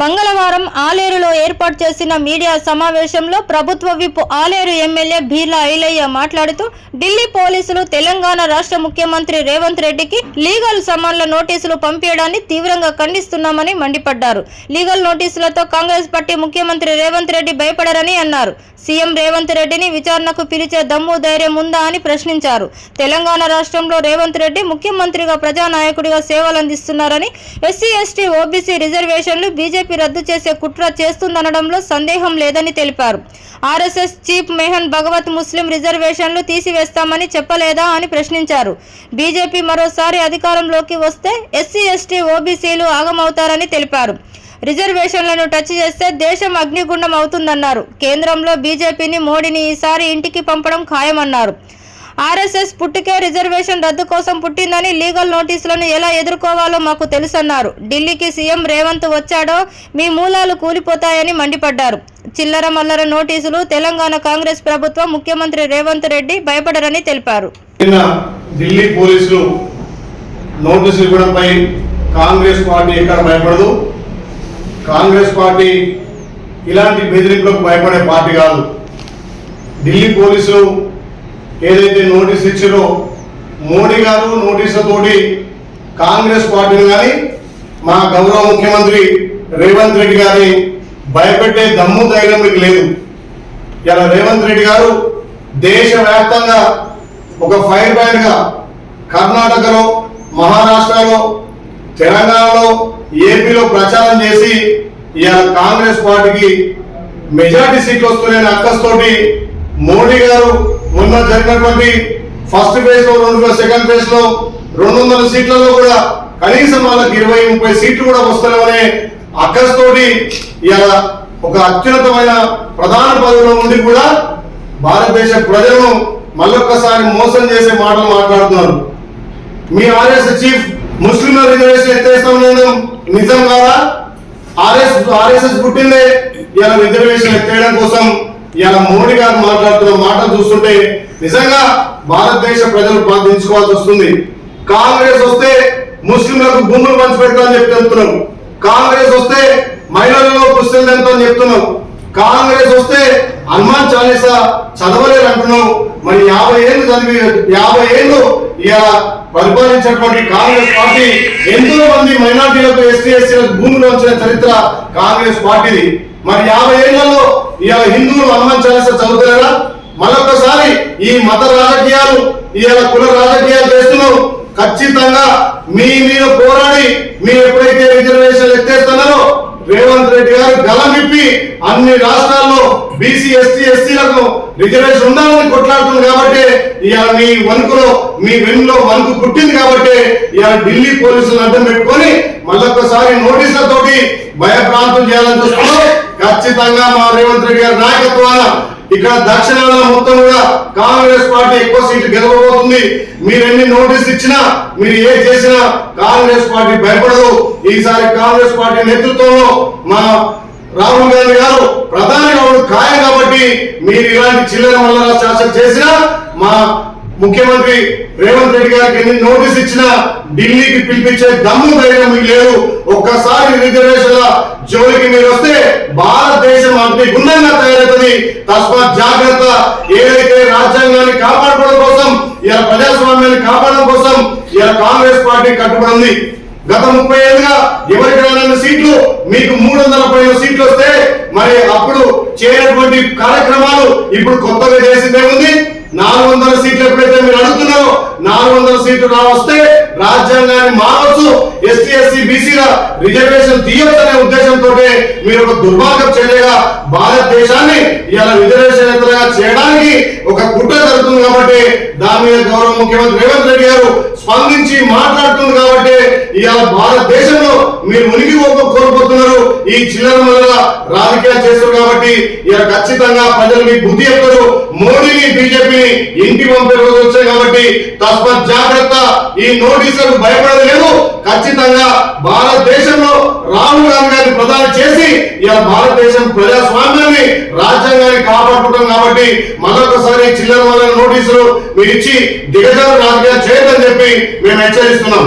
మంగళవారం ఆలేరులో ఏర్పాటు చేసిన మీడియా సమావేశంలో ప్రభుత్వ విప్ ఆలేరు ఎమ్మెల్యే బీర్లా ఐలయ్య మాట్లాడుతూ ఢిల్లీ పోలీసులు తెలంగాణ రాష్ట్ర ముఖ్యమంత్రి రేవంత్ రెడ్డికి లీగల్ సమన్ల నోటీసులు పంపించడాన్ని తీవ్రంగా ఖండిస్తున్నామని మండిపడ్డారు. లీగల్ నోటీసులతో కాంగ్రెస్ పార్టీ ముఖ్యమంత్రి రేవంత్ రెడ్డి భయపడరని అన్నారు. సీఎం రేవంత్ రెడ్డిని విచారణకు పిలిచే దమ్ము ధైర్యం ఉందా అని ప్రశ్నించారు. తెలంగాణ రాష్ట్రంలో రేవంత్ రెడ్డి ముఖ్యమంత్రిగా ప్రజానాయకుడిగా సేవలందిస్తున్నారని ఎస్సీ ఎస్టీ ఓబీసీ రిజర్వేషన్లు బీజేపీ రద్దు చేసే కుట్ర చేస్తుందనడంలో సందేహం లేదని తెలిపారు. ఆర్ఎస్ఎస్ చీఫ్ మెహన్ భగవత్ ముస్లిం రిజర్వేషన్లు తీసివేస్తామని చెప్పలేదా అని ప్రశ్నించారు. బీజేపీ మరోసారి అధికారంలోకి వస్తే ఎస్సీ ఎస్టీ ఓబీసీలు ఆగమవుతారని తెలిపారు. రిజర్వేషన్లను టచ్ చేస్తే దేశం అగ్నిగుండం అవుతుందన్నారు. కేంద్రంలో బీజేపీని మోడీని ఈసారి ఇంటికి పంపడం ఖాయమన్నారు. ఆర్ఎస్ఎస్ పుట్టుకే రిజర్వేషన్ రద్దు కోసం పుట్టిందని లీగల్ నోటీసులను ఎలా ఎదుర్కోవాలో మాకు తెలుసన్నారు. ఢిల్లీకి సీఎం రేవంత్ వచ్చాడో మీ మూలాలు కూలిపోతాయని మండిపడ్డారు. చిల్లర మల్లర నోటీసులు తెలంగాణ కాంగ్రెస్ ప్రభుత్వం ముఖ్యమంత్రి రేవంత్ రెడ్డి భయపడరని తెలిపారు. ఢిల్లీ పోలీసులు నోటీసులు ఇవ్వడంపై కాంగ్రెస్ పార్టీ ఎక్కడ భయపడదు? కాంగ్రెస్ పార్టీ ఇలాంటి బెదిరింపులకు భయపడే పార్టీ కాదు. ఢిల్లీ పోలీసులు ఏదైతే నోటీస్ ఇచ్చారో మోడీ గారు నోటీసులతోటి కాంగ్రెస్ పార్టీని కానీ మా గౌరవ ముఖ్యమంత్రి రేవంత్ రెడ్డి గారిని భయపెట్టే దమ్ము ధైర్యం మీకు లేదు. ఇలా రేవంత్ రెడ్డి గారు దేశవ్యాప్తంగా ఒక ఫైర్ బ్యాండ్గా కర్ణాటకలో మహారాష్ట్రలో తెలంగాణలో ఏపీలో ప్రచారం చేసి ఇవాళ కాంగ్రెస్ పార్టీకి మెజార్టీ సీట్లు వస్తున్నాయని అక్కస్తోటి మోడీ గారు మొన్న జరిగినటువంటి ఫస్ట్ ఫేజ్లో రెండు సెకండ్ ఫేజ్లో రెండు వందల సీట్లలో కూడా కనీసం వాళ్ళకి ఇరవై ముప్పై సీట్లు కూడా వస్తున్నామనే అక్కస్తోటి ఇవాళ ఒక అత్యున్నతమైన ప్రధాన పదవిలో ఉండి కూడా భారతదేశ ప్రజలను మళ్ళొక్కసారి మోసం చేసే మాటలు మాట్లాడుతున్నారు. మీ ఆర్ఎస్ చీఫ్ ముస్లింల రిజర్వేషన్ ఎత్తేస్తాం నిజం కాదా? ఆర్ఎస్ ఆర్ఎస్ఎస్ పుట్టిందే. ఇలా రిజర్వేషన్ ఎత్తేయడం కోసం ఇలా మోడీ గారు మాట్లాడుతున్న మాటలు చూస్తుంటే నిజంగా భారతదేశ ప్రజలు బాధించుకోవాల్సి వస్తుంది. కాంగ్రెస్ వస్తే ముస్లింలకు భూములు పంచి పెడతామని చెప్పి చెప్తున్నాం. కాంగ్రెస్ వస్తే మహిళలలో పుస్తకం అని చెప్తున్నాం. కాంగ్రెస్ వస్తే హనుమాన్ చాలీసా చదవలేరు అంటున్నావు మరి యాభై ఏళ్ళు చదివి యాభై ఏళ్ళు ఇలా పరిపాలించినటువంటి కాంగ్రెస్ పార్టీ ఎంతో మంది మైనార్టీలకు ఎస్టీ ఎస్సీలకు భూములు వచ్చిన చరిత్ర కాంగ్రెస్ పార్టీది. మరి యాభై ఏళ్ళలో ఇవాళ హిందువులు హనుమాన్ చాలీసా చదువుతారా మరొకసారి ఈ మత రాజకీయాలు ఇవాళ కుల రాజకీయాలు చేస్తున్నావు. ఖచ్చితంగా మీ మీద పోరాడి మీరు ఎప్పుడైతే రిజర్వేషన్ ఎత్తేస్తున్నారో రేవంత్ రెడ్డి గారు గలమిప్పి అన్ని రాష్ట్రాల్లో బీసీ ఎస్టీ ఎస్సీలకు రిజర్వేషన్ ఉండాలని కొట్లాడుతుంది కాబట్టి ఇవాళ మీ వణుకులో మీ వెన్నులో వణుకు పుట్టింది కాబట్టి ఇవాళ ఢిల్లీ పోలీసులు అడ్డం పెట్టుకొని మళ్ళొక్కసారి నోటీసులతోటి భయప్రాంతం చేయాలని చూస్తున్నారు ఖచ్చితంగా మా రేవంత్ రెడ్డి గారి నాయకత్వాన ఇక్కడ దక్షిణాన మొత్తం కూడా కాంగ్రెస్ పార్టీ ఎక్కువ సీట్లు గెలవబోతుంది. మీరు ఎన్ని నోటీస్ ఇచ్చినా మీరు ఏ చేసినా కాంగ్రెస్ పార్టీ భయపడదు. ఈసారి కాంగ్రెస్ పార్టీ నేతృత్వంలో మా రాహుల్ గాంధీ గారు ప్రధాని కావడం ఖాయం కాబట్టి మీరు ఇలాంటి చిల్లర మల్లరా శాసన చేసినా మా ముఖ్యమంత్రి రేవంత్ రెడ్డి గారికి ఎన్ని నోటీస్ ఇచ్చినా ఢిల్లీకి పిలిపించే దమ్ము ధైర్యం మీకు లేదు. ఒక్కసారి రిజర్వేషన్ల జోలికి మీరు వస్తే భారతదేశం అంటే గుండంగా తయారవుతుంది. తస్మాత్ జాగ్రత్త. ఏదైతే రాజ్యాంగాన్ని కాపాడుకోవడం కోసం ఇలా ప్రజాస్వామ్యాన్ని కాపాడడం కోసం ఇలా కాంగ్రెస్ పార్టీ కట్టుబడి ఉంది. గత ముప్పై ఏళ్ళుగా ఎవరికి రాని సీట్లు మీకు మూడు వందల పైన సీట్లు వస్తే మరి అప్పుడు చేయనటువంటి కార్యక్రమాలు ఇప్పుడు కొత్తగా చేసిందే ఉంది. నాలుగు వందల సీట్లు ఎప్పుడైతే మీరు అడుగుతున్నారో నాలుగు వందల సీట్లు రా వస్తే రాజ్యాంగాన్ని మారవచ్చు ఎస్టీ ఎస్సీ బీసీల రిజర్వేషన్ తీయొచ్చనే ఉద్దేశంతో మీరు ఒక దుర్మార్గం చర్యగా భారతదేశాన్ని ఇలా రిజర్వేషన్ ఎంతగా చేయడానికి ఒక కుట్ర జరుగుతుంది కాబట్టి దాని మీద గౌరవ ముఖ్యమంత్రి రేవంత్ రెడ్డి గారు స్పందించి మాట్లాడుతుంది కాబట్టి ఇవాళ భారతదేశంలో మీరు ఉనికి కోల్పో- కోల్పోతున్నారు. ఈ చిల్లర వల్ల రాజకీయాలు చేస్తారు కాబట్టి ఇక ఖచ్చితంగా ప్రజలు మీ బుద్ధి చెప్తారు. మోడీని బీజేపీని ఇంటి పంపే రోజు వచ్చాయి కాబట్టి తస్మత్ జాగ్రత్త. ఈ నోటీసులకు భయపడలేదు ఖచ్చితంగా భారతదేశంలో రాహుల్ గాంధీ గారిని ప్రధాని చేసి ఇలా భారతదేశం ప్రజాస్వామ్యాన్ని రాజ్యాంగాన్ని కాపాడుకుంటాం కాబట్టి మరొకసారి చిల్లర వల్ల నోటీసులు మీరు ఇచ్చి దిగజారు రాజకీయాలు చేయొద్దని చెప్పి మేము హెచ్చరిస్తున్నాం.